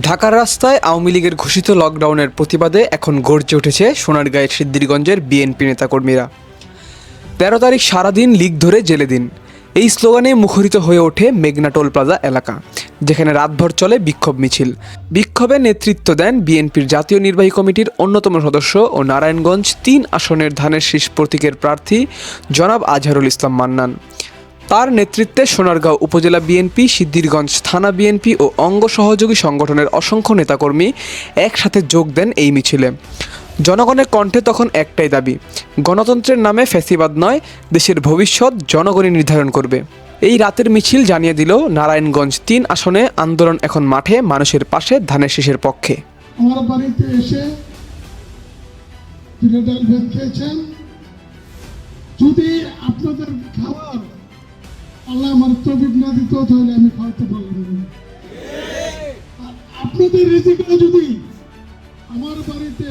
ঢাকার রাস্তায় আওয়ামী লীগের ঘোষিত লকডাউনের প্রতিবাদে এখন গর্জে উঠেছে সোনারগাঁয়ের সিদ্ধিরগঞ্জের বিএনপি নেতাকর্মীরা। তেরো তারিখ সারাদিন লীগ ধরে জেলে দিন। এই স্লোগানে মুখরিত হয়ে ওঠে মেঘনা টোল প্লাজা এলাকা, যেখানে রাতভর চলে বিক্ষোভ মিছিল। বিক্ষোভে নেতৃত্ব দেন বিএনপির জাতীয় নির্বাহী কমিটির অন্যতম সদস্য ও নারায়ণগঞ্জ তিন আসনের ধানের শীষ প্রতীকের প্রার্থী জনাব আজহারুল ইসলাম মান্নান। তার নেতৃত্বে সোনারগাঁও উপজেলা বিএনপি, সিদ্ধিরগঞ্জ থানা বিএনপি ও অঙ্গ সহযোগী সংগঠনের অসংখ্য নেতাকর্মী একসাথে যোগ দেন এই মিছিলে। জনগণের কণ্ঠে তখন একটাই দাবি, গণতন্ত্রের নামে ফ্যাসিবাদ নয়, দেশের ভবিষ্যৎ জনগণই নির্ধারণ করবে। এই রাতের মিছিল জানিয়ে দিল নারায়ণগঞ্জ তিন আসনে, আন্দোলন এখন মাঠে, মানুষের পাশে, ধানের শীষের পক্ষে। আমার বাড়িতে এসে যদি আপনাদের খাবার আল্লাহ আমার না দিত, তাহলে আমি খাওয়াতে আপনাদের যদি আমার বাড়িতে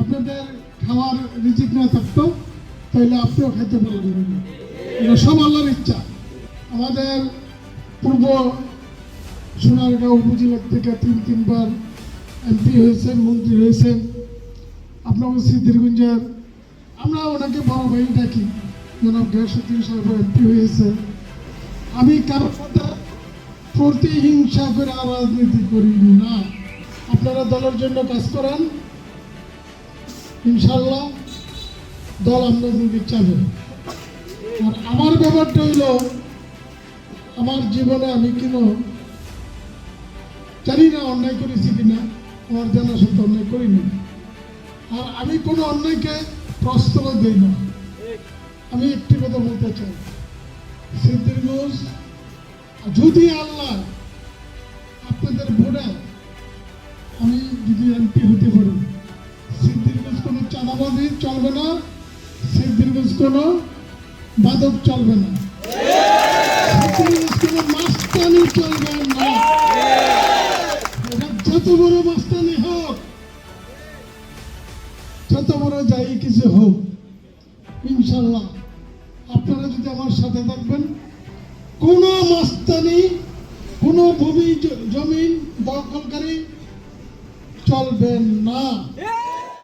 আপনাদের খাওয়ার রিজিক না থাকতো তাহলে আপনিও খাইতে পারলেন না এটা সব আল্লাহর ইচ্ছা। আমাদের পূর্ব সোনারগাঁও উপজেলা থেকে তিন, তিনবার এমপি হয়েছেন, মন্ত্রী হয়েছেন। আপনার সিদ্ধিরগঞ্জের, আমরা ওনাকে বড় ভাই ডাকি, জনাব গিয়াসুদ্দিন সাহেব এমপি হয়েছে। আমি কারোর সাথে প্রতিহিংসা করে রাজনীতি করি না। আপনারা দলের জন্য কাজ করেন ইনশাল্লাহ দল আমরা আপনাদেরকে চাবে। আর আমার ব্যাপারটা হইল, আমার জীবনে আমি কিনো জানি না অন্যায় করেছি কিনা, আমার জানা সত্য অন্যায় করিনি। আর আমি কোনো অন্যায়কে প্রশ্রয় দিই না। আমি একটি কথা বলতে চাই সিদ্দির ঘোষ যদি আল্লাহ আপনাদের ভোটে আমি যদি এমপি হতে পারি চাঁদাবাদি চলবে না সিদ্দির ঘোষ কোনো বাদক চলবে না। ইনশাল্লাহ আপনারা যদি আমার সাথে থাকবেন, কোন মাস্তানি, কোন ভূমি জমিন দখলকারী চলবে না।